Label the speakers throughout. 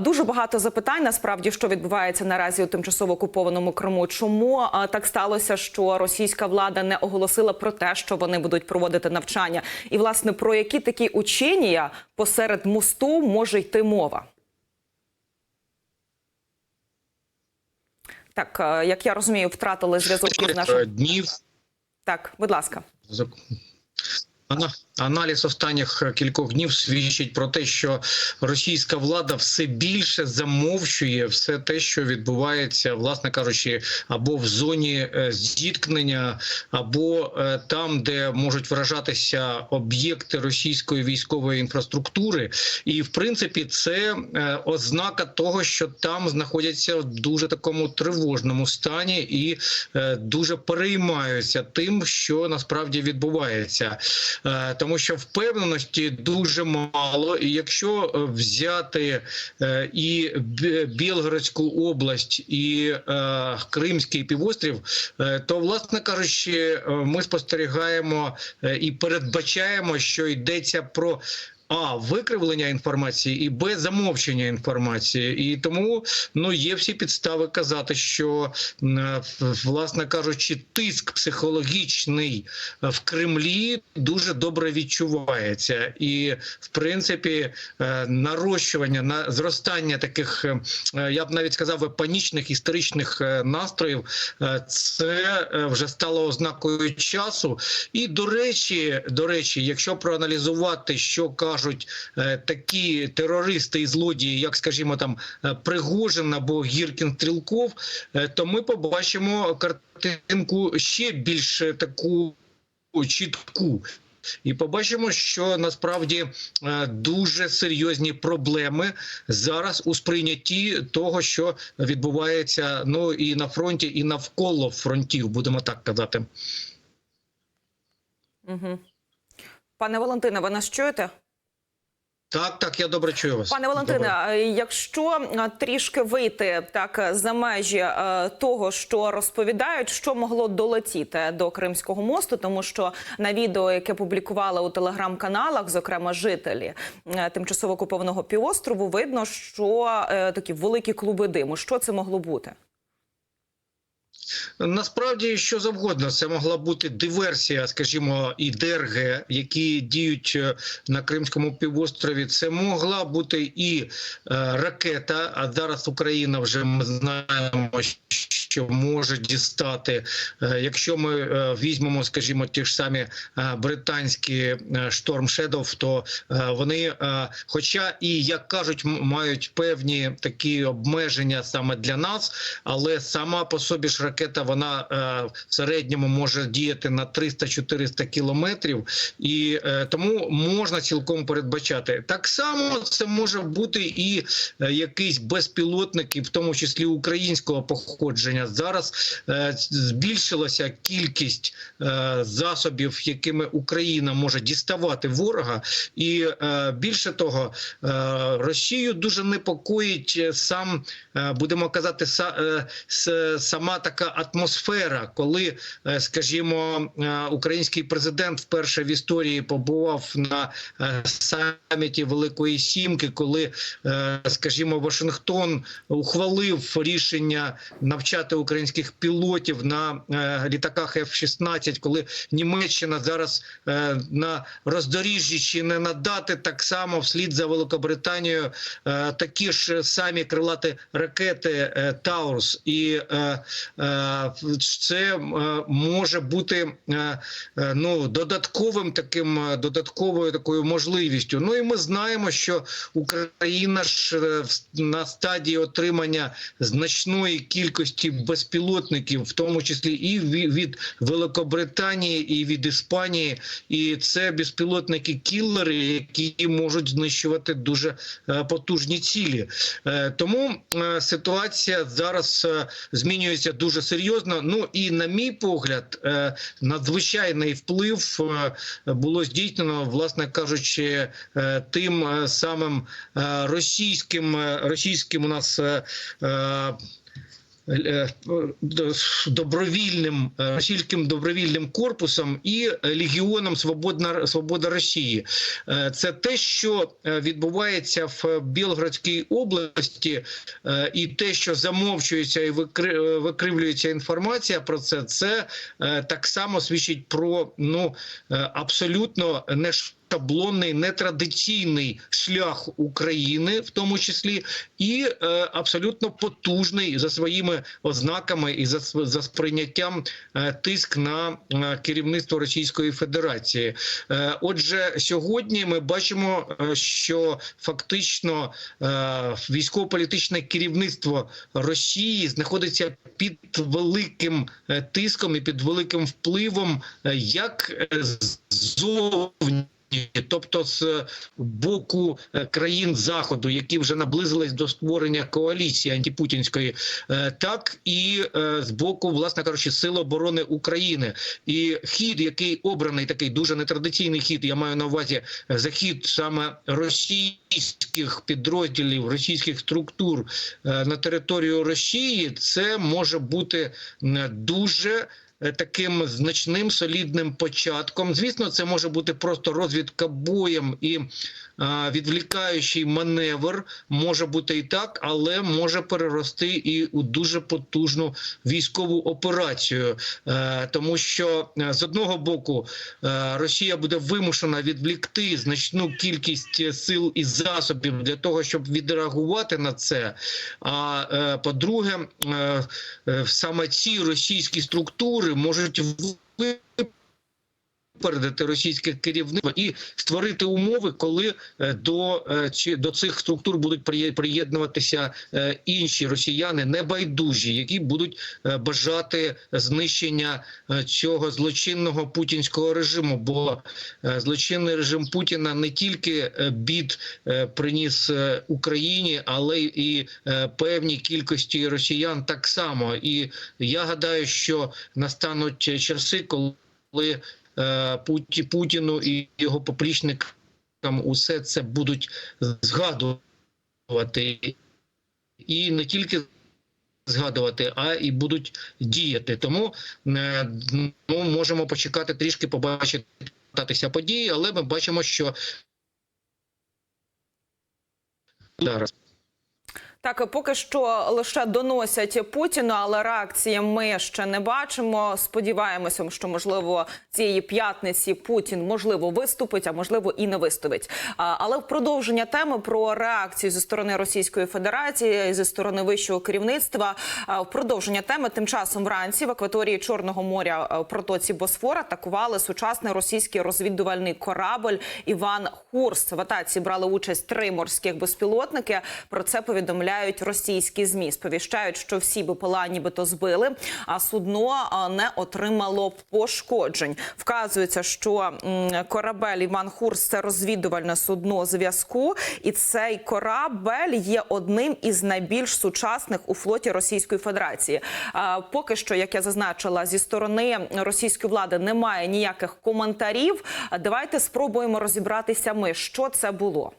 Speaker 1: Дуже багато запитань насправді, що відбувається наразі у тимчасово окупованому Криму. Чому так сталося, що російська влада не оголосила про те, що вони будуть проводити навчання, і власне про які такі учення посеред мосту може йти мова? Так, е, як я розумію, втратили зв'язок із
Speaker 2: Е,
Speaker 1: нашим.
Speaker 2: днів
Speaker 1: Так, будь ласка.
Speaker 2: Аналіз останніх кількох днів свідчить про те, що російська влада все більше замовчує все те, що відбувається, власне кажучи, або в зоні е, зіткнення, або е, там, де можуть вражатися об'єкти російської військової інфраструктури. І в принципі, це е, ознака того, що там знаходяться в дуже такому тривожному стані і дуже переймаються тим, що насправді відбувається. Е, тому що впевненості дуже мало. І якщо е, взяти е, і Білгородську область, і Кримський півострів, то, власне кажучи, ми спостерігаємо і передбачаємо, що йдеться про. А викривлення інформації і Б замовчення інформації, і тому ну є всі підстави казати, що власне кажучи, тиск психологічний е, в Кремлі дуже добре відчувається, і в принципі е, нарощування на зростання таких, е, я б навіть сказав, панічних історичних настроїв, це вже стало ознакою часу. І до речі, до речі, якщо проаналізувати, що кажуть е, такі терористи і злодії, як скажімо, там е, Пригожин або Гіркін Стрілков, е, то ми побачимо картинку ще більш таку чітку. І побачимо, що насправді дуже серйозні проблеми зараз у сприйнятті того, що відбувається ну і на фронті, і навколо фронтів, будемо так казати.
Speaker 1: Угу. Пане Валентине, ви нас чуєте?
Speaker 2: Так, так, я добре чую вас.
Speaker 1: Пане Валентине,
Speaker 2: Добре.
Speaker 1: якщо трішки вийти так за межі того, що розповідають, що могло долетіти до Кримського мосту, тому що на відео, яке публікували у телеграм-каналах, зокрема жителі е, тимчасово окупованого півострову, видно, що е, такі великі клуби диму. Що це могло бути?
Speaker 2: Насправді що завгодно, це могла бути диверсія, скажімо, і ДРГ, які діють е, на Кримському півострові. Це могла бути і е, ракета. А зараз Україна вже ми знаємо, що може дістати. Е, якщо ми е, візьмемо, скажімо, ті ж самі е, британські Storm Shadow, то вони, хоча і як кажуть, мають певні такі обмеження саме для нас, але сама по собі ж ракета вона в середньому може діяти на 300-400 кілометрів, і тому можна цілком передбачати. Так само це може бути і якийсь безпілотник, і в тому числі українського походження. Зараз е, збільшилася кількість е, засобів, якими Україна може діставати ворога, і е, більше того, Росію дуже непокоїть сам, будемо казати, са, сама така атмосфера, коли, скажімо, український президент вперше в історії побував на саміті Великої Сімки, коли, скажімо, Вашингтон ухвалив рішення навчати українських пілотів на е, літаках F-16, коли Німеччина зараз е, на роздоріжжі чи не надати так само вслід за Великобританією е, такі ж самі крилаті ракети Таурус, і це може бути ну додатковим таким додатковою такою можливістю. Ну і ми знаємо, що Україна ж на стадії отримання значної кількості безпілотників, в тому числі і ві- від Великобританії, і від Іспанії, і це безпілотники кілери, які можуть знищувати дуже е, потужні цілі. Е, Тому е, ситуація зараз змінюється дуже серйозно. Ну і на мій погляд, надзвичайний вплив було здійснено, власне кажучи, тим самим російським російським у нас. Е, е, до- добровільним е, російським добровільним корпусом і Легіоном Свободна Свобода Росії. Це те, що відбувається в Білградській області, і те, що замовчується і викривлюється інформація про це, це так само свідчить про ну абсолютно не шаблонний, нетрадиційний шлях України, в тому числі, і е, абсолютно потужний за своїми ознаками і за, за сприйняттям е, тиск на е, керівництво Російської Федерації. Е, отже, сьогодні ми бачимо, е, що фактично е, військово-політичне керівництво Росії знаходиться під великим е, тиском і під великим впливом, е, як ззовні. Тобто з боку е, країн заходу, які вже наблизились до створення коаліції антипутінської, е, так і е, з боку, власне кажучи, сил оборони України. І хід, який обраний, такий дуже нетрадиційний хід, я маю на увазі захід саме російських підрозділів, російських структур на територію Росії, це може бути дуже таким значним солідним початком. Звісно, це може бути просто розвідка боєм і а, відвлікаючий маневр. Може бути і так, але може перерости і у дуже потужну військову операцію, Е, тому що е, з одного боку е, Росія буде вимушена відвлікти значну кількість е, сил і засобів для того, щоб відреагувати на це. А е, по-друге, е, е, саме ці російські структури можуть випередити російське керівництво і створити умови, коли е, до, е, чи до цих структур будуть приєднуватися е, інші росіяни небайдужі, які будуть бажати знищення цього злочинного путінського режиму. Бо злочинний режим Путіна не тільки бід приніс Україні, але і певній кількості росіян так само. І я гадаю, що настануть часи, коли Путі- Путіну і його поплічникам усе це будуть згадувати. І не тільки згадувати, а і будуть діяти. Тому е, ну, можемо почекати трішки побачити події, але ми бачимо, що зараз.
Speaker 1: Так, поки що лише доносять Путіну, але реакції ми ще не бачимо. Сподіваємося, що можливо цієї п'ятниці Путін можливо виступить, а можливо і не виступить. Але в продовження теми про реакцію зі сторони Російської Федерації зі сторони вищого керівництва. В продовження теми тим часом вранці в акваторії Чорного моря протоці Босфора атакували сучасний російський розвідувальний корабль Іван Хурс. В атаці брали участь три морських безпілотники. Про це повідомляють російські змі. Сповіщають, що всі БПЛА нібито збили, а судно не отримало пошкоджень. Вказується, що корабель Іван Хурс це розвідувальне судно зв'язку, і цей корабель є одним із найбільш сучасних у флоті Російської Федерації. Поки що, як я зазначила, зі сторони російської влади немає ніяких коментарів. Давайте спробуємо розібратися. Ми що це було.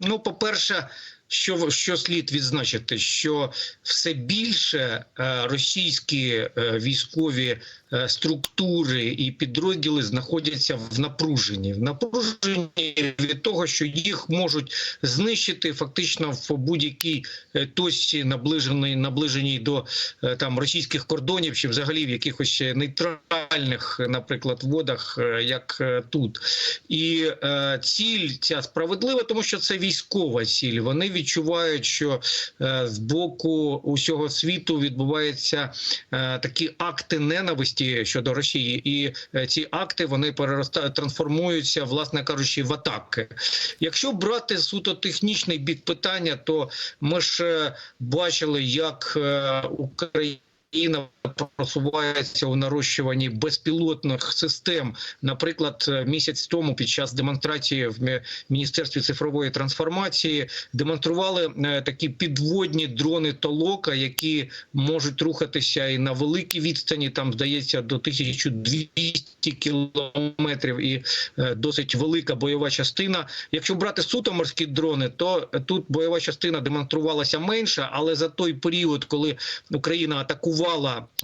Speaker 2: Ну, по-перше, що, що слід відзначити, що все більше е, російські е, військові структури і підрозділи знаходяться в напруженні. В напруженні від того, що їх можуть знищити фактично в будь-якій е, точці наближений, наближеній до е, там російських кордонів, чи взагалі в якихось нейтральних, наприклад, водах, е, як е, тут. І е, ціль ця справедлива, тому що це військова ціль. Вони відчувають, що е, з боку усього світу відбуваються е, такі акти ненависті щодо Росії, і е, ці акти вони переростають, трансформуються, власне кажучи, в атаки. Якщо брати суто технічний бік питання, то ми ж е, бачили, як е, Україна Україна просувається у нарощуванні безпілотних систем. Наприклад, е, місяць тому під час демонстрації в міністерстві цифрової трансформації демонстрували е, такі підводні дрони Толока, які можуть рухатися і на великій відстані. Там здається до 1200 кілометрів, і е, досить велика бойова частина. Якщо брати суто морські дрони, то тут бойова частина демонструвалася менша, але за той період, коли Україна атакувала,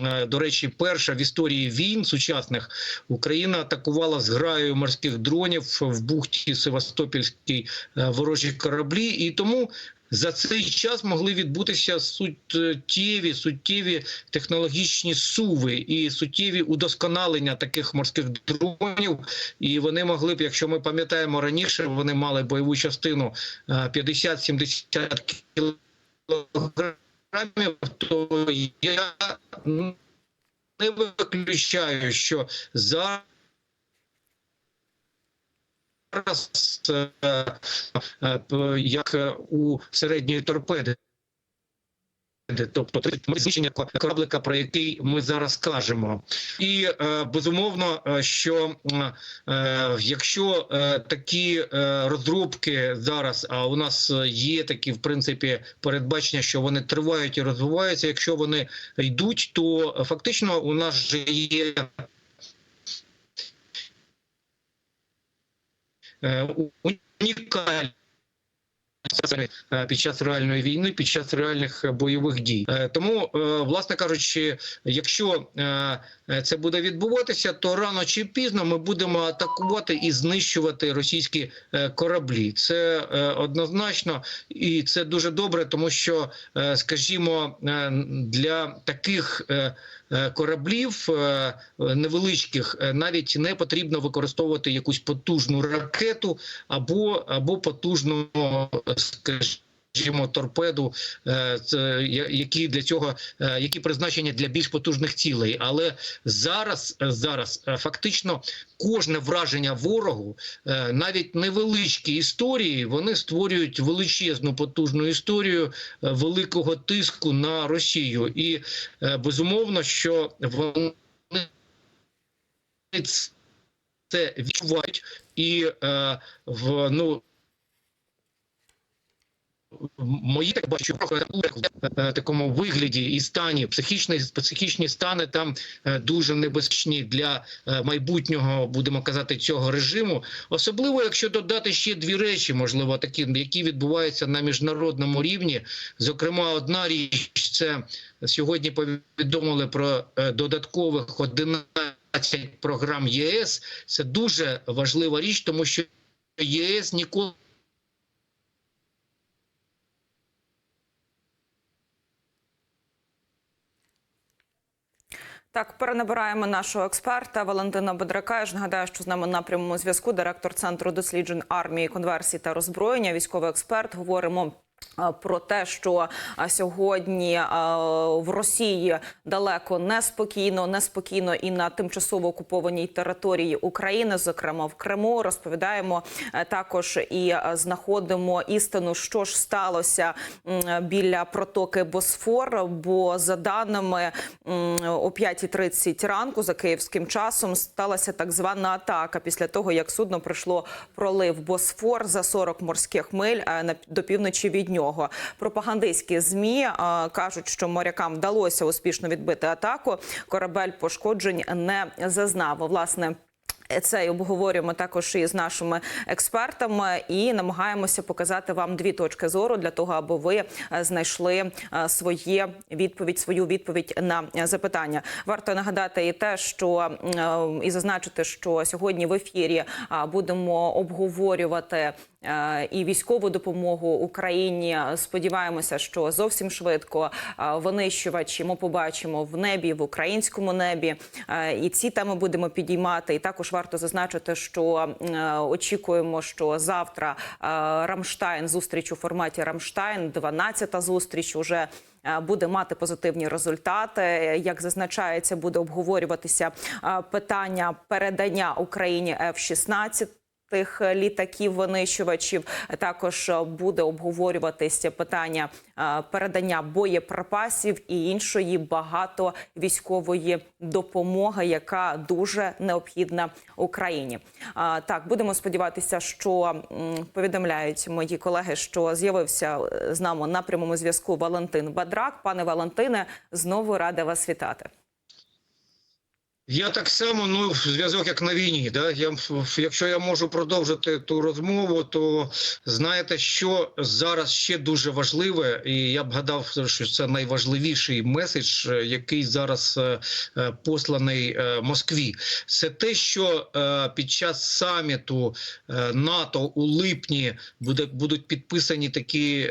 Speaker 2: е, до речі, перша в історії війн сучасних Україна атакувала зграю морських дронів в бухті Севастопільській е, ворожі кораблі, і тому. За цей час могли відбутися суттєві суттєві технологічні суви і суттєві удосконалення таких морських дронів. І вони могли б, якщо ми пам'ятаємо раніше, вони мали бойову частину е, 50-70 кілограмів, то я не виключаю, що зараз е, е, як у середньої торпеди. Тобто знищення кораблика, про який ми зараз кажемо, і е, безумовно, е, що е, якщо такі розробки зараз, а у нас є такі в принципі передбачення, що вони тривають і розвиваються. Якщо вони йдуть, то фактично у нас же є унікальні під час реальної війни, під час реальних е, бойових дій. Е, Тому, е, власне кажучи, якщо е, е, це буде відбуватися, то рано чи пізно ми будемо атакувати і знищувати російські е, кораблі. Це е, однозначно, і це дуже добре, тому що, е, скажімо, е, для таких е, е, кораблів е, невеличких е, навіть не потрібно використовувати якусь потужну ракету або, або потужну, скажімо, торпеду, е, які для цього е, які призначені для більш потужних цілей. Але зараз, е, зараз фактично кожне враження ворогу, навіть невеличкі історії, вони створюють величезну потужну історію великого тиску на Росію, і безумовно, що вони це відчувають і в ну. Мої так бачу в такому вигляді і стані психічні психічні стани там е, дуже небезпечні для е, майбутнього, будемо казати, цього режиму. Особливо, якщо додати ще дві речі, можливо, такі, які відбуваються на міжнародному рівні. Зокрема, одна річ це сьогодні повідомили про е, додаткових 11 програм ЄС. Це дуже важлива річ, тому що ЄС ніколи.
Speaker 1: Так, перенабираємо нашого експерта Валентина Бедрака. Я ж нагадаю, що з нами на прямому зв'язку директор центру досліджень армії, конверсії та роззброєння, військовий експерт. Говоримо. Про те, що сьогодні в Росії далеко неспокійно, неспокійно і на тимчасово окупованій території України, зокрема в Криму, розповідаємо е, також і е, знаходимо істину, що ж сталося біля протоки Босфор. Бо за даними о 5.30 ранку за київським часом сталася так звана атака після того, як судно пройшло пролив Босфор за 40 морських миль е, на до півночі від нього. Пропагандистські змі е, кажуть, що морякам вдалося успішно відбити атаку. Корабель пошкоджень не зазнав. Власне. Це й обговорюємо також і з нашими експертами, і намагаємося показати вам дві точки зору для того, аби ви е, знайшли е, своє відповідь, свою відповідь на запитання. Варто нагадати і те, що і зазначити, що сьогодні в ефірі будемо обговорювати. Е, І військову допомогу Україні сподіваємося, що зовсім швидко е, винищувачі ми побачимо в небі в українському небі. Е, І ці теми будемо підіймати. І також варто зазначити, що очікуємо, що завтра Рамштайн зустріч у форматі Рамштайн, 12-та зустріч уже. Буде мати позитивні результати. Як зазначається, буде обговорюватися питання передання Україні F-16 тих літаків винищувачів. Також е, буде обговорюватися питання е, передання боєприпасів і іншої багато військової допомоги, яка дуже необхідна Україні. Так, будемо сподіватися, що повідомляють мої колеги, що з'явився е, з нами на прямому зв'язку Валентин Бадрак. Пане Валентине, знову рада вас вітати.
Speaker 2: Я так само, ну зв'язок як на війні. Да? Я, якщо я можу продовжити ту розмову, то знаєте, що зараз ще дуже важливе, і я б гадав, що це найважливіший меседж, е, який зараз е, е, посланий Москві. Це те, що під час саміту НАТО у липні буде будуть підписані такі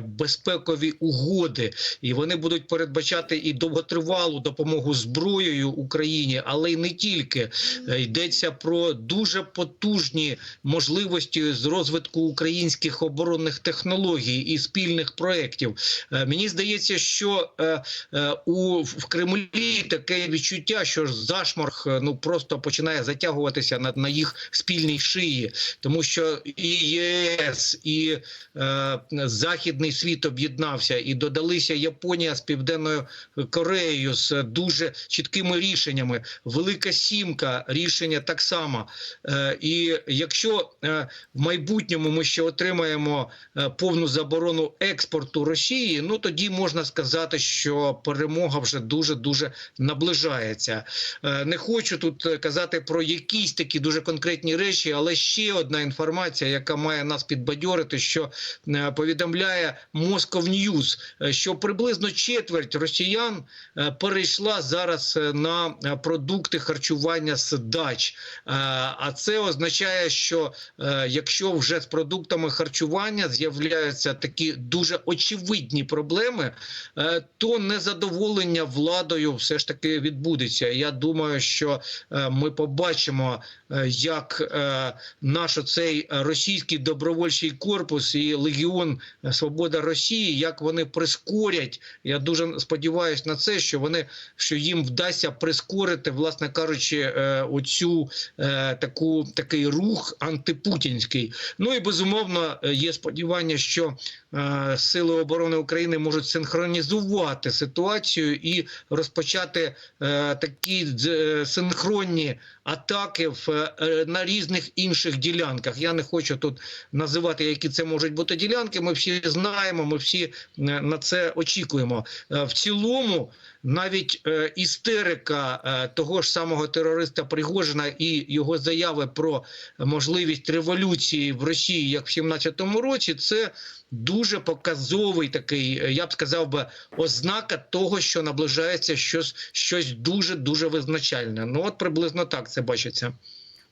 Speaker 2: безпекові угоди, і вони будуть передбачати і довготривалу допомогу зброєю Україні, але й не тільки Е, йдеться про дуже потужні можливості з розвитку українських оборонних технологій і спільних проєктів. Е, Мені здається, що е, у в Кремлі таке відчуття, що зашморг ну просто починає затягуватися на, на їх спільній шиї, тому що і ЄС, і е, Західний світ об'єднався, і додалися Японія з Південною Кореєю з дуже чіткими рішеннями. Велика сімка рішення так само. Е, І якщо е, в майбутньому ми ще отримаємо е, повну заборону експорту Росії, ну тоді можна сказати, що перемога вже дуже дуже наближається. Не хочу тут казати про якісь такі дуже конкретні речі, але ще одна інформація, яка має нас підбадьорити, що повідомляє Moscow News, що приблизно четверть росіян перейшла зараз на продукти харчування з дач. Е, А це означає, що е, якщо вже з продуктами харчування з'являються такі дуже очевидні проблеми, е, то незадоволення владою все ж таки відбудеться. Я думаю, що ми побачимо, як наш оцей російський добровольчий корпус і легіон Свобода Росії, як вони прискорять. Я дуже сподіваюся на це, що вони що їм вдасться прискорити, власне кажучи, е, оцю е, таку такий рух антипутінський. Ну і безумовно е, є сподівання, що сили оборони України можуть синхронізувати ситуацію і розпочати такі синхронні атаки в е, на різних інших ділянках. Я не хочу тут називати, які це можуть бути ділянки. Ми всі знаємо, ми всі е, на це очікуємо. Е, В цілому, навіть е, істерика е, того ж самого терориста Пригожина і його заяви про можливість революції в Росії, як в 17-му році, це дуже показовий такий, е, я б сказав би, ознака того, що наближається щось, щось дуже дуже визначальне. Ну от приблизно так це бачиться.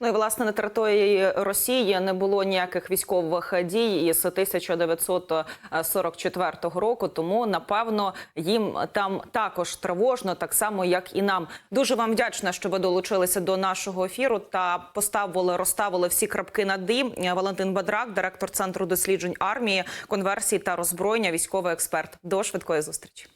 Speaker 1: Ну і власне на території Росії не було ніяких військових дій із 1944 року. Тому напевно їм там також тривожно, так само як і нам. Дуже вам вдячна, що ви долучилися до нашого ефіру та поставили, розставили всі крапки над «і». Валентин Бадрак, директор центру досліджень армії, конверсії та роззброєння, військовий експерт. До швидкої зустрічі.